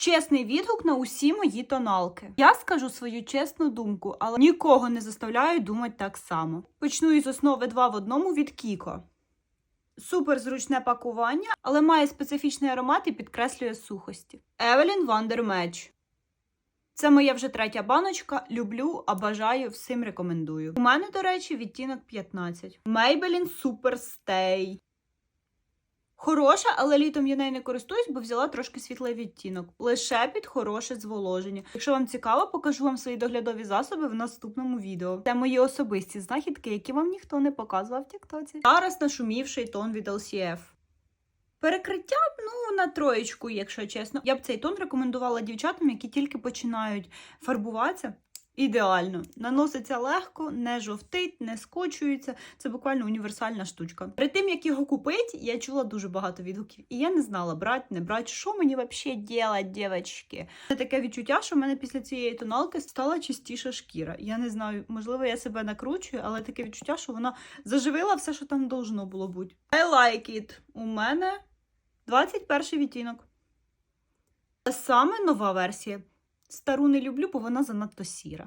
Чесний відгук на усі мої тоналки. Я скажу свою чесну думку, але нікого не заставляю думати так само. Почну із основи 2 в одному від Кіко. Супер зручне пакування, але має специфічний аромат і підкреслює сухості. Evelyn Wonder Match. Це моя вже третя баночка. Люблю, а бажаю, всім рекомендую. У мене, до речі, відтінок 15. Maybelline Super Stay. Хороша, але літом я нею не користуюсь, бо взяла трошки світлий відтінок. Лише під хороше зволоження. Якщо вам цікаво, покажу вам свої доглядові засоби в наступному відео. Це мої особисті знахідки, які вам ніхто не показував в Тіктоці. Зараз нашумівший тон від LCF. Перекриття, ну, на троєчку, якщо чесно. Я б цей тон рекомендувала дівчатам, які тільки починають фарбуватися. Ідеально. Наноситься легко, не жовтить, не скочується. Це буквально універсальна штучка. Перед тим, як його купити, я чула дуже багато відгуків. І я не знала, брати, не брати, що мені взагалі делать, дівчатки. Це таке відчуття, що в мене після цієї тоналки стала чистіша шкіра. Я не знаю, можливо, я себе накручую, але таке відчуття, що вона заживила все, що там должно було бути. I like it. У мене 21 відтінок. Саме нова версія. Стару не люблю, бо вона занадто сіра.